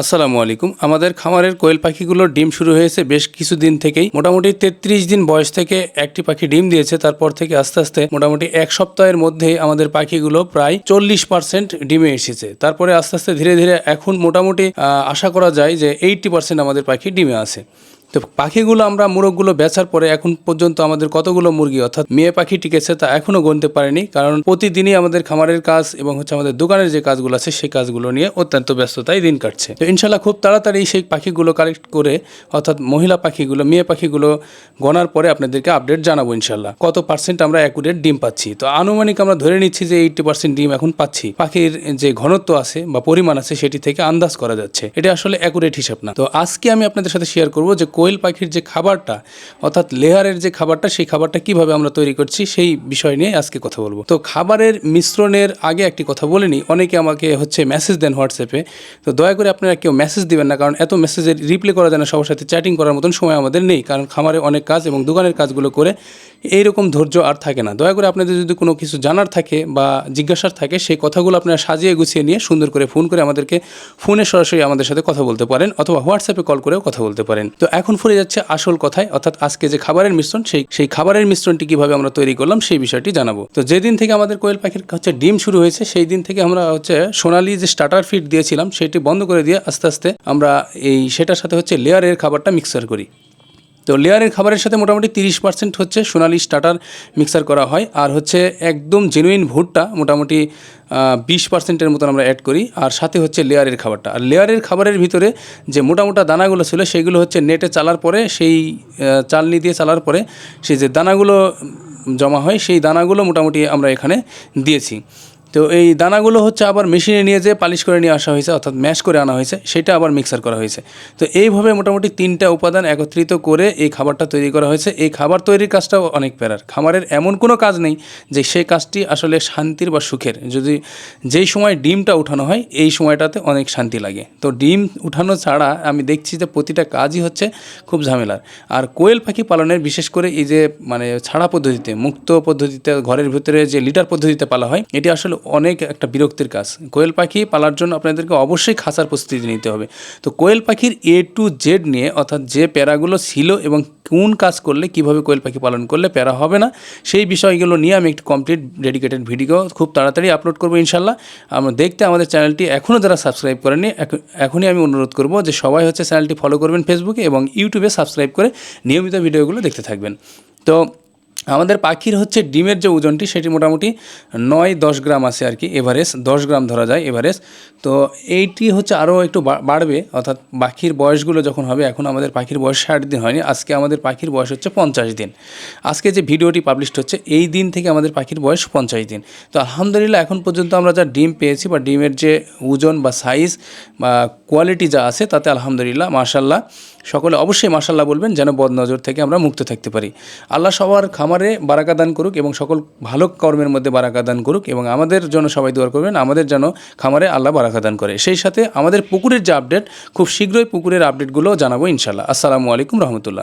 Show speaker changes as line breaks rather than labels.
আসসালামু আলাইকুম। আমাদের খামারের কোয়েল পাখিগুলোর ডিম শুরু হয়েছে বেশ কিছুদিন থেকেই। মোটামুটি তেত্রিশ দিন বয়স থেকে একটি পাখি ডিম দিয়েছে, তারপর থেকে আস্তে আস্তে মোটামুটি এক সপ্তাহের মধ্যে আমাদের পাখিগুলো প্রায় চল্লিশ পার্সেন্ট ডিমে এসেছে। তারপরে আস্তে আস্তে ধীরে ধীরে এখন মোটামুটি আশা করা যায় যে এইটটি পার্সেন্ট আমাদের পাখি ডিমে আছে। তো পাখিগুলো আমরা, মুরগগুলো বেচার পরে এখন পর্যন্ত আমাদের কতগুলো মুরগি, অর্থাৎ মেয়ে পাখি টিকেছে তা এখনও গুনতে পারেনি। কারণ প্রতিদিনই আমাদের খামারের কাজ এবং হচ্ছে আমাদের দোকানের যে কাজগুলো আছে, সেই কাজগুলো নিয়ে অত্যন্ত ব্যস্ততায় দিন কাটছে। তো ইনশাল্লাহ খুব তাড়াতাড়ি সেই পাখিগুলো কালেক্ট করে, অর্থাৎ মহিলা পাখিগুলো, মেয়ে পাখিগুলো গনার পরে আপনাদেরকে আপডেট জানাব ইনশাল্লাহ কত পার্সেন্ট আমরা অ্যাকুরেট ডিম পাচ্ছি? তো আনুমানিক আমরা ধরে নিচ্ছি যে এইটটি পার্সেন্ট ডিম এখন পাচ্ছি। পাখির যে ঘনত্ব আছে বা পরিমাণ আছে, সেটি থেকে আন্দাজ করা যাচ্ছে। এটা আসলে অ্যাকুরেট হিসাব না। তো আজকে আমি আপনাদের সাথে শেয়ার করব যে কোয়েল পাখির যে খাবারটা, অর্থাৎ লেয়ারের যে খাবারটা, সেই খাবারটা কীভাবে আমরা তৈরি করছি, সেই বিষয় নিয়ে আজকে কথা বলব। তো খাবারের মিশ্রণের আগে একটি কথা বলে নিই। অনেকে আমাকে হচ্ছে মেসেজ দেন হোয়াটসঅ্যাপে তো দয়া করে আপনারা কেউ মেসেজ দিবেন না, কারণ এত মেসেজের রিপ্লাই করা যায় না সবার সাথে চ্যাটিং করার মতন সময় আমাদের নেই, কারণ খামারে অনেক কাজ এবং দোকানের কাজগুলো করে এইরকম ধৈর্য আর থাকে না। দয়া করে আপনাদের যদি কোনো কিছু জানার থাকে বা জিজ্ঞাসার থাকে, সেই কথাগুলো আপনারা সাজিয়ে গুছিয়ে নিয়ে সুন্দর করে ফোন করে আমাদেরকে ফোনে সরাসরি আমাদের সাথে কথা বলতে পারেন, অথবা হোয়াটসঅ্যাপে কল করেও কথা বলতে পারেন। তো এখন ফুরে যাচ্ছে আসল কথায়, অর্থাৎ আজকে যে খাবারের মিশ্রণ, সেই সেই খাবারের মিশ্রণটি কীভাবে আমরা তৈরি করলাম সেই বিষয়টি জানাব। তো যেদিন থেকে আমাদের কোয়েল পাখির হচ্ছে ডিম শুরু হয়েছে, সেই দিন থেকে আমরা হচ্ছে সোনালি যে স্টার্টার ফিড দিয়েছিলাম, সেটি বন্ধ করে দিয়ে আস্তে আস্তে আমরা এই, সেটার সাথে হচ্ছে লেয়ারের খাবারটা মিক্সার করি। তো লেয়ারের খাবারের সাথে মোটামুটি তিরিশ পার্সেন্ট হচ্ছে সোনালি স্টার্টার মিক্সার করা হয়, আর হচ্ছে একদম জেনুইন ভুট্টা মোটামুটি বিশ পার্সেন্টের মতন আমরা অ্যাড করি, আর সাথে হচ্ছে লেয়ারের খাবারটা। আর লেয়ারের খাবারের ভিতরে যে মোটা মোটা দানাগুলো ছিল সেগুলো হচ্ছে নেটে চালার পরে, সেই চালনি দিয়ে চালার পরে সেই যে দানাগুলো জমা হয়, সেই দানাগুলো মোটামুটি আমরা এখানে দিয়েছি। তো এই দানাগুলো হচ্ছে আবার মেশিনে নিয়ে যেয়ে পালিশ করে নিয়ে আসা হয়েছে, অর্থাৎ ম্যাশ করে আনা হয়েছে, সেটা আবার মিক্সার করা হয়েছে। তো এইভাবে মোটামুটি তিনটা উপাদান একত্রিত করে এই খাবারটা তৈরি করা হয়েছে। এই খাবার তৈরির কাজটাও অনেক প্যারার। খামারের এমন কোনো কাজ নেই যে সেই কাজটি আসলে শান্তির বা সুখের। যদি যেই সময় ডিমটা উঠানো হয়, এই সময়টাতে অনেক শান্তি লাগে। তো ডিম উঠানো ছাড়া আমি দেখছি যে প্রতিটা কাজই হচ্ছে খুব ঝামেলার। আর কোয়েল পাখি পালনের বিশেষ করে এই যে মানে ছাড়া পদ্ধতিতে, মুক্ত পদ্ধতিতে, ঘরের ভিতরে যে লিটার পদ্ধতিতে পালা হয়, এটি আসলে অনেক একটা বিরক্তির কাজ। কোয়েল পাখি পালার জন্য আপনাদেরকে অবশ্যই খাঁচার প্রস্তুতি নিতে হবে। তো কোয়েল পাখির এ টু জেড নিয়ে, অর্থাৎ যে প্যারাগুলো ছিল এবং কোন কাজ করলে, কীভাবে কোয়েল পাখি পালন করলে প্যারা হবে না, সেই বিষয়গুলো নিয়ে আমি একটি কমপ্লিট ডেডিকেটেড ভিডিও খুব তাড়াতাড়ি আপলোড করব ইনশাল্লাহ। আমরা দেখতে আমাদের চ্যানেলটি এখনও যারা সাবস্ক্রাইব করেনি এখনই আমি অনুরোধ করব যে সবাই হচ্ছে চ্যানেলটি ফলো করবেন ফেসবুকে এবং ইউটিউবে সাবস্ক্রাইব করে নিয়মিত ভিডিওগুলো দেখতে থাকবেন। তো আমাদের পাখির হচ্ছে ডিমের যে ওজনটি, সেটি মোটামুটি নয়, দশ গ্রাম আছে আর কি এভারেজ দশ গ্রাম ধরা যায় এভারেজ তো এইটি হচ্ছে আরও একটু বাড়বে, অর্থাৎ পাখির বয়সগুলো যখন হবে, এখন আমাদের পাখির বয়স ষাট দিন হয়নি, আজকে আমাদের পাখির বয়স হচ্ছে পঞ্চাশ দিন। আজকে যে ভিডিওটি পাবলিশড হচ্ছে, এই দিন থেকে আমাদের পাখির বয়স পঞ্চাশ দিন। তো আলহামদুলিল্লাহ, এখন পর্যন্ত আমরা যা ডিম পেয়েছি বা ডিমের যে ওজন বা সাইজ বা কোয়ালিটি যা আছে, তাতে আলহামদুলিল্লাহ মার্শাল্লাহ সকলে অবশ্যই মাসাল্লাহ বলবেন যেন বদনজর থেকে আমরা মুক্ত থাকতে পারি। আল্লাহ সবার খামারে বারাকা দান করুক এবং সকল ভালো কর্মের মধ্যে বারাকা দান করুক এবং আমাদের জন্য সবাই দোয়ার করবেন, আমাদের যেন খামারে আল্লাহ বারাকা দান করে। সেই সাথে আমাদের পুকুরের যে আপডেট খুব শীঘ্রই পুকুরের আপডেটগুলো জানাব ইনশাল্লাহ আসসালামু আলাইকুম রহমতুল্লাহ।